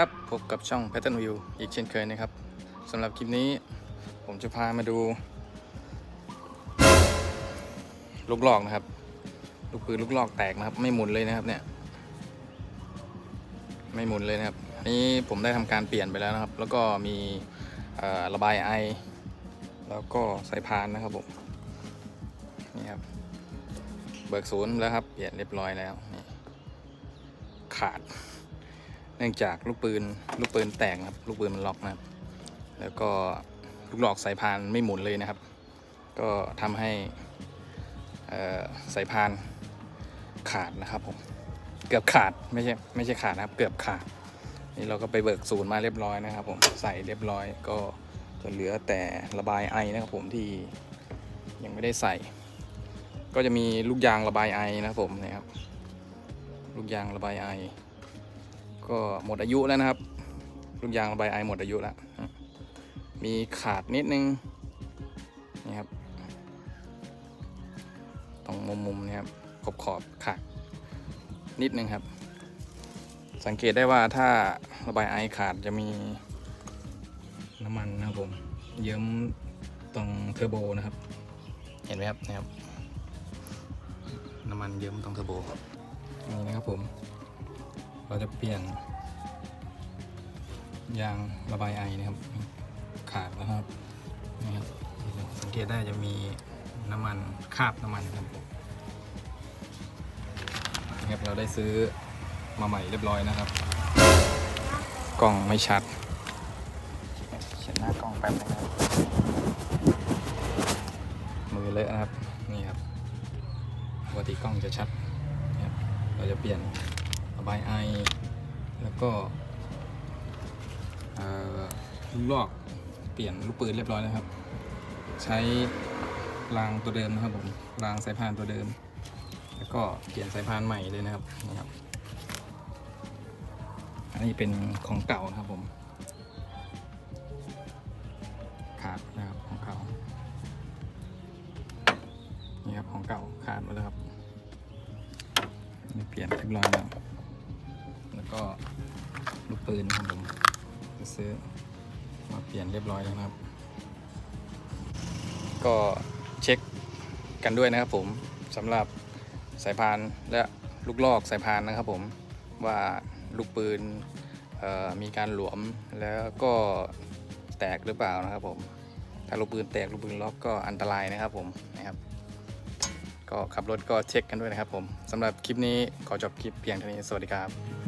ครับ พบกับช่อง Pattern View อีกเช่นเคยนะครับสำหรับคลิปนี้ ผมจะพามาดู ลูกหลอกนะครับ ลูกปืนลูกหลอกแตกนะครับ ไม่หมุนเลยนะครับเนี่ย ไม่หมุนเลยนะครับนนี้ผมได้ทำการเปลี่ยนไปแล้วนะครับ แล้วก็มีระบายไอ แล้วก็สายพานนะครับผมนี่ครับ เบิกศูนย์แล้วครับ เปลี่ยนเรียบร้อยแล้ว ขาด นื่องจากลูกปืนลูกปืนแตกนะครับ ลูกปืนมันล็อกนะครับ แล้วก็ลูกหลอกสายพานไม่หมุนเลยนะครับ ก็ทำให้สายพานขาดนะครับผมเกือบขาดไม่ใช่ไม่ใช่ขาดนะครับ เกือบขาดนี่เราก็ไปเบิกศูนย์มาเรียบร้อยนะครับ ผมใส่เรียบร้อยก็จะเหลือแต่ระบายไอนะครับผมที่ยังไม่ได้ใส่ ก็จะมีลูกยางระบายไอนะครับผมนะครับลูกยางระบายไอ ก็หมดอายุแล้วนะครับลูกยางระบายไอหมดอายุแล้ว มีขาดนิดนึงนี่ครับตรงมุมมุมๆนี่ครับขอบขอบขาดนิดนึงครับ สังเกตได้ว่าถ้าระบายไอขาดจะมีน้ำมันนะครับผมเยิ้มตรงเทอร์โบนะครับ เห็นไหมครับนะครับ น้ำมันเยิ้มตรงเทอร์โบนี่นะครับผม เราจะเปลี่ยน ยางระบายไอนะครับ ขาดแล้วครับนี่ครับสังเกตได้จะมีน้ำมันคาบน้ำมันครับผมนี่ครับเราได้ซื้อมาใหม่เรียบร้อยนะครับ กล้องไม่ชัดเขียนหน้ากล้องแป๊บนึงนะครับมือเลอะนะครับนี่ครับปกติกล้องจะชัดเราจะเปลี่ยน บายไอ แล้วก็ลูกลอกเปลี่ยนลูกปืนเรียบร้อยแล้วครับ ใช้รางตัวเดิมนะครับผมรางสายพานตัวเดิม แล้วก็เปลี่ยนสายพานใหม่เลยนะครับนี่ครับ อันนี้เป็นของเก่านะครับผมขาดนะครับของเก่านี่ครับของเก่าขาดหมดแล้วครับเปลี่ยนเรียบร้อยแล้ว ก็ลูกปืนครับผมจะซื้อมาเปลี่ยนเรียบร้อยแล้วนะครับ ก็เช็คกันด้วยนะครับผมสำหรับสายพานและลูกลอกสายพานนะครับผมว่าลูกปืนมีการหลวมแล้วก็แตกหรือเปล่านะครับผม ถ้าลูกปืนแตกลูกปืนล็อกก็อันตรายนะครับผมนะครับ ก็ขับรถก็เช็คกันด้วยนะครับผมสำหรับคลิปนี้ขอจบคลิปเพียงเท่านี้สวัสดีครับ